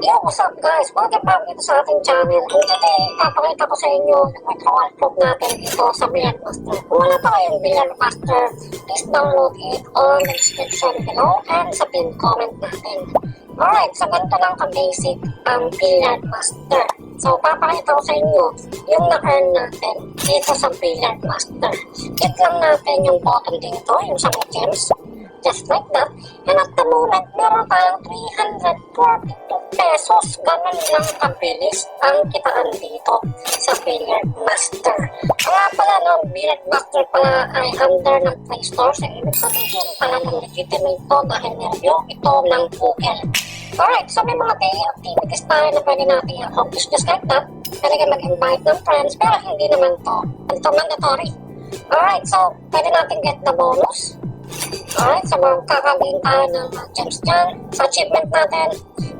Yo, what's up guys? Welcome back dito sa ating channel. And today, papakita ko sa inyo yung withdrawal proof natin dito sa Billiard Master. Kung wala pa kayong Billiard Master, please download it on the description below and sa pin comment natin. Alright, so ganito lang ka-basic ang Billiard Master. So, papakita ko sa inyo yung na-earn natin dito sa Billiard Master. Hit lang natin yung button dito, yung sa gems. Just like that. And at the moment, meron tayong 342 pesos. Ganun lang kabilis ang kitaan dito sa Billiard Master. Kaya pala, no, Billiard Master pala ay under ng Play Store. So, ibig sabihin pala ng legitimate to dahil nireview ito ng Google. Alright, so may mga daily activities tayo na pwede natin i-accomplish just like that. Ka mag-invite ng friends, pero hindi naman to. Ito mandatory. Alright, so pwede natin get the bonus. Alright, so magkakagain tayo ng gems dyan. Sa achievement natin,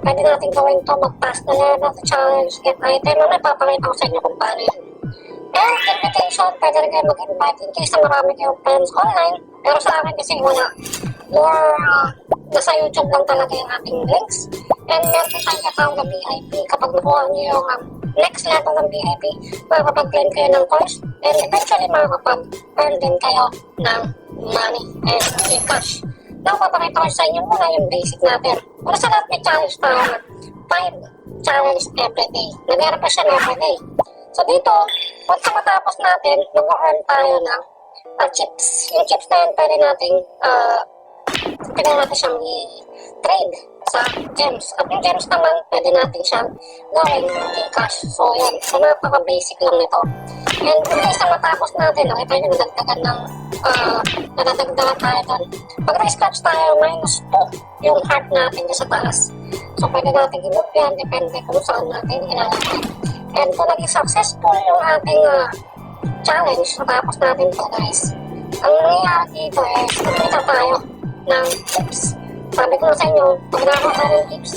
pwede natin gawin to mag-pass na level, the challenge, get item. Ano, ipapakita ko sa inyo kung paano yan. And invitation, pwede rin kayo mag-invite in case na marami kayong friends online. Pero sa akin kasi wala. More, uh, nasa YouTube lang talaga yung ating links. And meron tayong account na VIP. Kapag nakuha niyo yung um, next level ng VIP, makakapag-claim kayo ng course. And eventually, makakapag-earn din kayo ng money and cash. Now, papakita ko sa inyo muna yung basic natin. Una sa lahat, may challenge na 5 challenge every day. Nagara pa siya na every day. So dito, once na matapos natin, mag-earn tayo ng uh, chips. Yung chips na yun, pwede nating uh, pwede natin siyang i-trade sa gems. At yung gems naman, pwede natin siyang gawin cash. So, yan. So, napaka-basic lang nito. And kung isa matapos natin, nakita nyo, nadagdagan ng uh, nadadagdagan tayo doon. Pag na-scratch tayo, minus 2 yung heart natin sa taas. So, pwede natin i-move yan, depende kung saan natin ilalagay. And kung naging successful yung ating uh, challenge, matapos natin to guys, ang nangyayari dito is, kumita tayo ng tips. Sabi ko sa inyo, pag nakakuha tayo ng tips,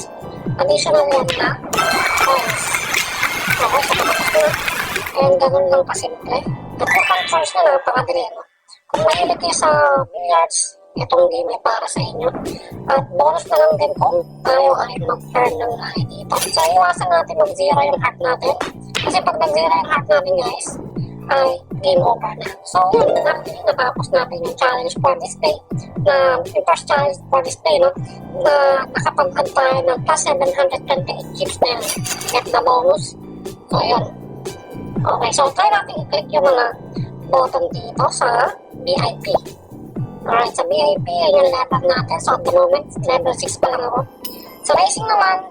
additional yan na points. Okay, so tapos na. And ganun lang kasimple. At yung controls na napakadali. No? Kung mahilig kayo sa billiards, itong game ay para sa inyo. At bonus na lang din kung tayo ay mag-earn ng lahi dito. So, iwasan natin mag-zero yung heart natin. Kasi pag nag-zero yung heart natin, guys, ay game over na. So, yun, natin, natapos natin yung challenge for this day. Na, yung first challenge for this day, no? Na nakapag-add tayo ng plus 728 chips na yan. Get the bonus. So, yun. Okay, so try natin i-click yung mga button dito sa VIP. Alright, sa VIP, yan yung level natin. So, at the moment, level 6 pa lang ako. Sa racing naman,